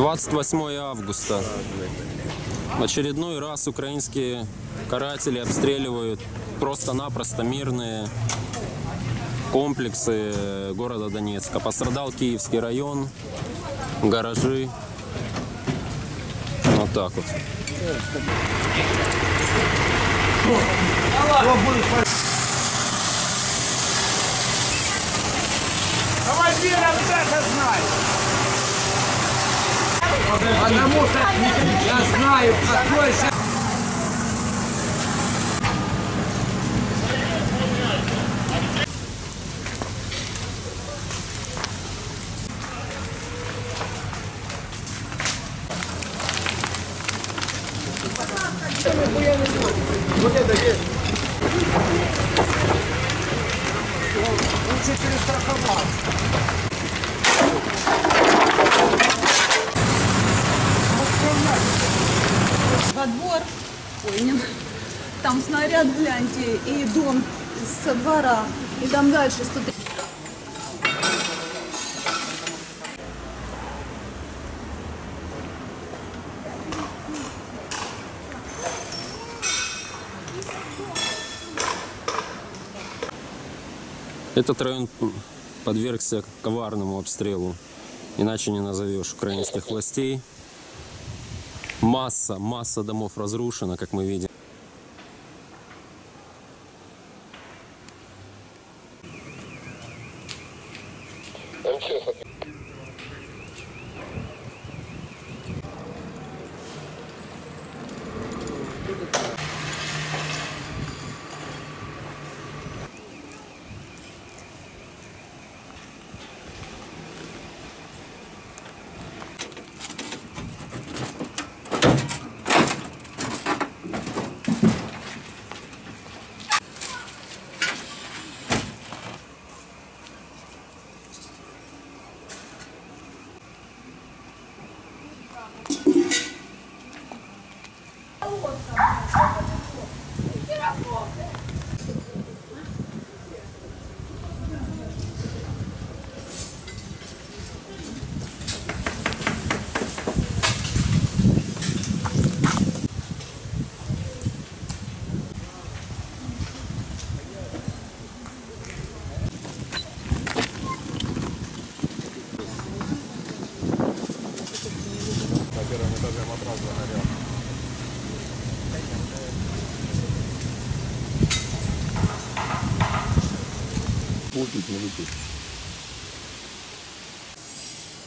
28 августа. В очередной раз украинские каратели обстреливают просто-напросто мирные комплексы города Донецка. Пострадал Киевский район, гаражи. Вот так вот. Командира это знай! Потому что я знаю, какой же... Лучше во двор, ой, там снаряд, гляньте, и дом со двора, и там дальше 100 Этот район подвергся коварному обстрелу. Иначе не назовешь украинских властей. Масса, масса домов разрушена, как мы видим.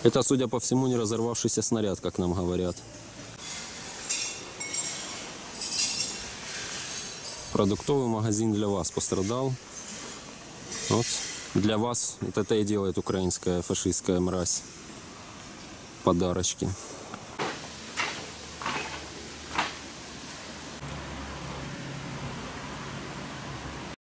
Это, судя по всему, не разорвавшийся снаряд, как нам говорят. Продуктовый магазин для вас пострадал. Вот для вас вот это и делает украинская фашистская мразь. Подарочки.